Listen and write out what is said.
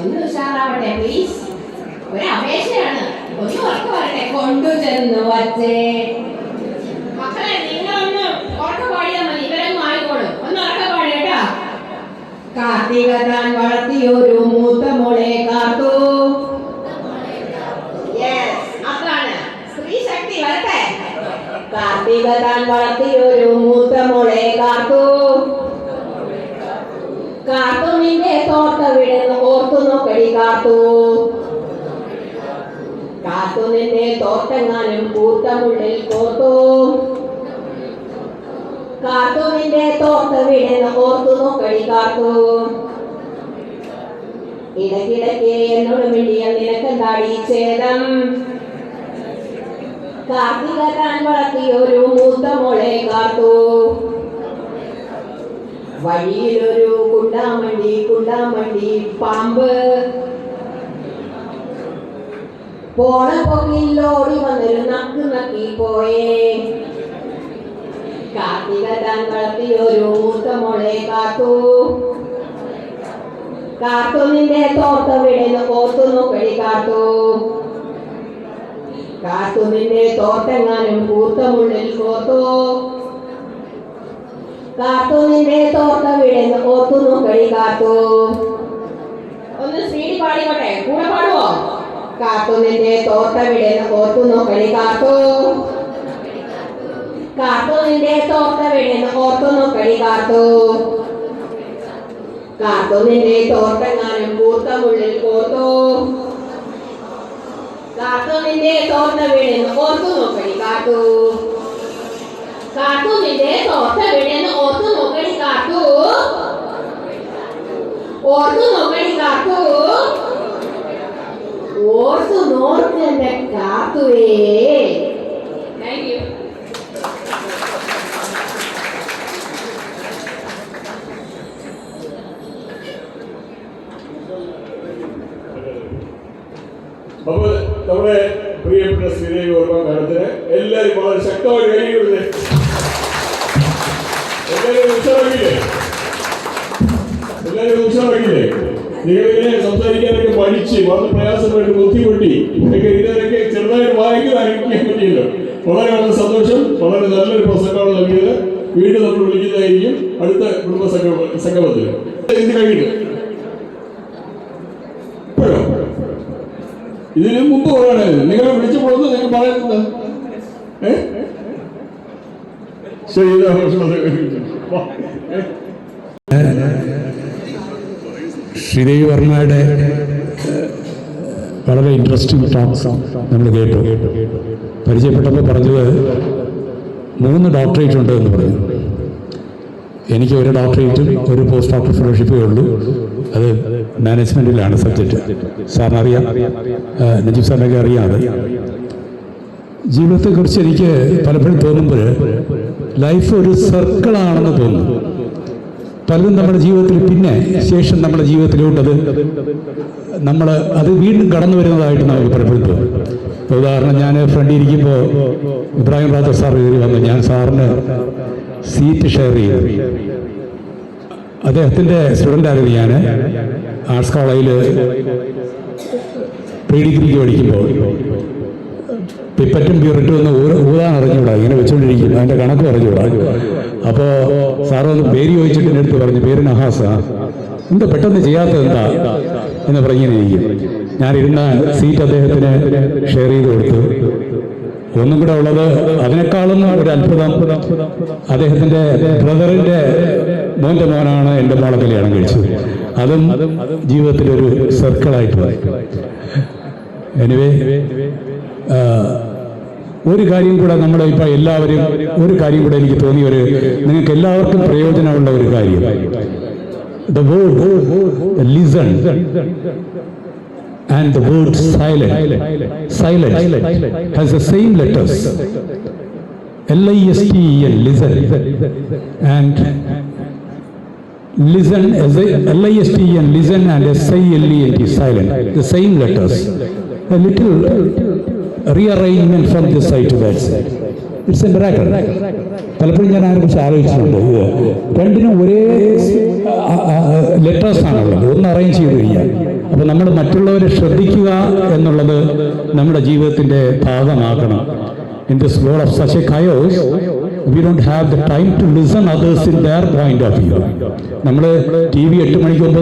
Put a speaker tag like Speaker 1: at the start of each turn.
Speaker 1: ഒന്ന് ഉഷാറാവട്ടെ പ്ലീസ് ഒരു അപേക്ഷയാണ്. ഒന്ന് ഉറക്കെ വരട്ടെ കൊണ്ടുചെന്ന് വച്ചേ. മക്കളെ നിങ്ങളൊന്ന് ഉറക്ക പാടിയാൽ മതി. ഇവരൊന്നും ആയിക്കോളും ഒന്ന് ഉറക്ക പാടി കേട്ടോ. കാർത്തിക താൻ വളർത്തിയൊരു മൂത്ത മോളെ വരട്ടെ. കാർത്തിക താൻ വളർത്തിയൊരു മൂത്ത മോളെ കാത്തു. കാത്തു കാത്തു നിന്റെ തോട്ടങ്ങാനും കൂട്ടമുള്ളിൽ കോർത്തു കാർത്തുവിന്റെ തോട്ട വിടുന്നു ഓർത്തു നോക്കി കാത്തു ഇടയ്ക്കിടയ്ക്ക് എന്നോട് മിണ്ടിയ നിനക്കെന്താടി ഛേദം? കാർത്തിക താൻ വളർത്തിയൊരു മൂത്ത മോളെ കാത്തു വഴിയിലൊരു കുണ്ടാമണ്ടി കുണ്ടാമണ്ടി പാമ്പ്. പോണ ഓടി വന്നൊരു നക്ക് നക്കി പോയേ. കാർത്തിക താൻ വളർത്തിയൊരു മൂത്ത മോളെ കാത്തു. കാത്തു നിന്റെ തോട്ടം വിടുന്നു ഓർത്തു നോക്കടി കാത്തു. കാത്തു നിന്റെ തോട്ടങ്ങാനും കൂത്തമുള്ളിൽ കോർത്തു കാത്തു നിന്റെ തോട്ടം വിടുന്നു ഓർത്തു നോക്കടി കാത്തു. ഒന്ന് സ്പീഡിൽ പാടിക്കോട്ടെ? കൂടെ പാടുവോ കാത്തു നിന്റെ തോർത്ത വിടുന്നു ഓർത്തു നോക്കടി കാത്തു കാത്തു നിന്റെ തോർത്ത വിടുന്നു ഓർത്തു നോക്കടി കാത്തു കാത്തു നിന്റെ തോട്ടങ്ങാനും കൂത്തമുള്ളിൽ കോർത്തു. കാത്തു നിന്റെ തോട്ട വീണെന്ന് ഓർത്തു നോക്കടി കാത്തു കാത്തു നിന്റെ തോട്ട വീണെന്ന് ഓർത്തു നോക്കണി കാത്തു ഓർത്തു നോക്കടി കാത്തു ഓർത്തു നോർക്കെന്റെ യു
Speaker 2: അപ്പൊ നമ്മുടെ പ്രിയപ്പെട്ട ശ്രീദേവി ഓർമ്മ കാലത്തിന് എല്ലാവരും വളരെ ശക്തമായി കഴിയുന്നത് എല്ലാവരും ഉത്സവമാക്കിയില്ലേ നിങ്ങളിങ്ങനെ സംസാരിക്കാനൊക്കെ പഠിച്ച് വളരെ പ്രയാസമായിട്ട് ബുദ്ധിമുട്ടി. ഇതൊക്കെ ഇതൊക്കെ ചെറുതായിട്ട് വായിക്കാൻ എനിക്ക് പറ്റിയല്ലോ വളരെ വളരെ സന്തോഷം. വളരെ നല്ലൊരു പ്രസംഗമാണ് നൽകിയത്. വീണ്ടും നമ്മൾ വിളിക്കുന്നതായിരിക്കും. അടുത്ത കുടുംബ സംഗമ സംഗമത്തിൽ. ഇത് കഴിഞ്ഞിട്ട്. ഇതിനു മുമ്പ് പറയണത് നിങ്ങളെ വിളിച്ചപ്പോൾ നിങ്ങൾ പറയുന്നത്. ശരി ഇതാ ഭക്ഷണം?
Speaker 3: ശ്രീദേവി വർമ്മയുടെ വളരെ ഇൻട്രസ്റ്റിംഗ് ടോക്സ് നമ്മൾ കേട്ടു. പരിചയപ്പെട്ടപ്പോൾ പറഞ്ഞത് മൂന്ന് ഡോക്ടറേറ്റ് ഉണ്ട് എന്ന് പറഞ്ഞു. എനിക്ക് ഒരു ഡോക്ടറേറ്റും ഒരു പോസ്റ്റ് ഡോക്ടർ ഫെലോഷിപ്പേ ഉള്ളൂ. അത് മാനേജ്മെന്റിലാണ് സബ്ജക്റ്റ് സാറിന് അറിയാം. നജീബ് സാറിനൊക്കെ അറിയാം ജീവിതത്തെക്കുറിച്ച് എനിക്ക് പലപ്പോഴും തോന്നുമ്പോൾ ലൈഫ് ഒരു സർക്കിളാണെന്ന് തോന്നുന്നു. പലതും നമ്മുടെ ജീവിതത്തിൽ പിന്നെ ശേഷം നമ്മുടെ ജീവിതത്തിലോട്ട് അത് നമ്മൾ അത് വീണ്ടും കടന്നു വരുന്നതായിട്ട് നമുക്ക് പലപ്പോഴും ഉദാഹരണം ഞാൻ ഫ്രണ്ട് ഇരിക്കുമ്പോൾ ഇബ്രാഹിം റാത്തർ സാർ കയറി വന്നു. ഞാൻ സാറിന് സീറ്റ് ഷെയർ ചെയ്തു. അദ്ദേഹത്തിന്റെ സ്റ്റുഡന്റായിരുന്നു ഞാൻ. ആർട്സ് കോളേജിൽ പ്രീ ഡിഗ്രിക്ക് പഠിക്കുമ്പോൾ പിപ്പറ്റും പ്യൂറിറ്റും ഒന്ന് ഊതാൻ അറിഞ്ഞൂടാ ഇങ്ങനെ വെച്ചുകൊണ്ടിരിക്കും അതിന്റെ കണക്ക് അറിഞ്ഞൂടാ അപ്പോ സാറ് ഒന്ന് പേര് ചോദിച്ചിട്ട് എന്റെ അടുത്ത് പറഞ്ഞു പേര് നഹാസ എന്താ പെട്ടെന്ന് ചെയ്യാത്തത് എന്താ? എന്ന് പറഞ്ഞിങ്ങനെ ഇരിക്കും ഞാൻ ഇരുന്ന സീറ്റ് അദ്ദേഹത്തിന് ഷെയർ ചെയ്ത് കൊടുത്തു. ഒന്നും കൂടെ ഉള്ളത് അതിനേക്കാളും ഒരു അത്ഭുതം. അദ്ദേഹത്തിന്റെ ബ്രദറിന്റെ മോന്റെ മോനാണ് എന്റെ മോളെ കല്യാണം കഴിച്ചത്. അതും ജീവിതത്തിലൊരു സർക്കിളായിട്ട് എനിവേ ഒരു കാര്യം കൂടെ നമ്മുടെ ഇപ്പൊ എല്ലാവരും ഒരു കാര്യം കൂടെ എനിക്ക് തോന്നി ഒരു നിങ്ങൾക്ക് എല്ലാവർക്കും പ്രയോജനമുള്ള ഒരു കാര്യം. The listen and the word silent has the same letters L I S T N listen and listen as a L-I-S-T-E-N, listen and S-I-L-E-N-T, letters the same letters. A little rearrangement from this side to that side. It's a miracle. പലപ്പോഴും ഞാൻ അതിനെക്കുറിച്ച് ആലോചിച്ചിട്ടുണ്ട്. ഇത് രണ്ടിനും ഒരേ ലെറ്റേഴ്സാണുള്ളത് ഒന്ന് arrange ചെയ്ത് കഴിഞ്ഞാൽ. അപ്പോൾ നമ്മൾ മറ്റുള്ളവരെ ശ്രദ്ധിക്കുക എന്നുള്ളത് നമ്മുടെ ജീവിതത്തിന്റെ ഭാഗമാക്കണം in this world of such a chaos we don't have the time to listen others in their point of view നമ്മൾ ടി വി എട്ട് മണിക്ക് മുമ്പ്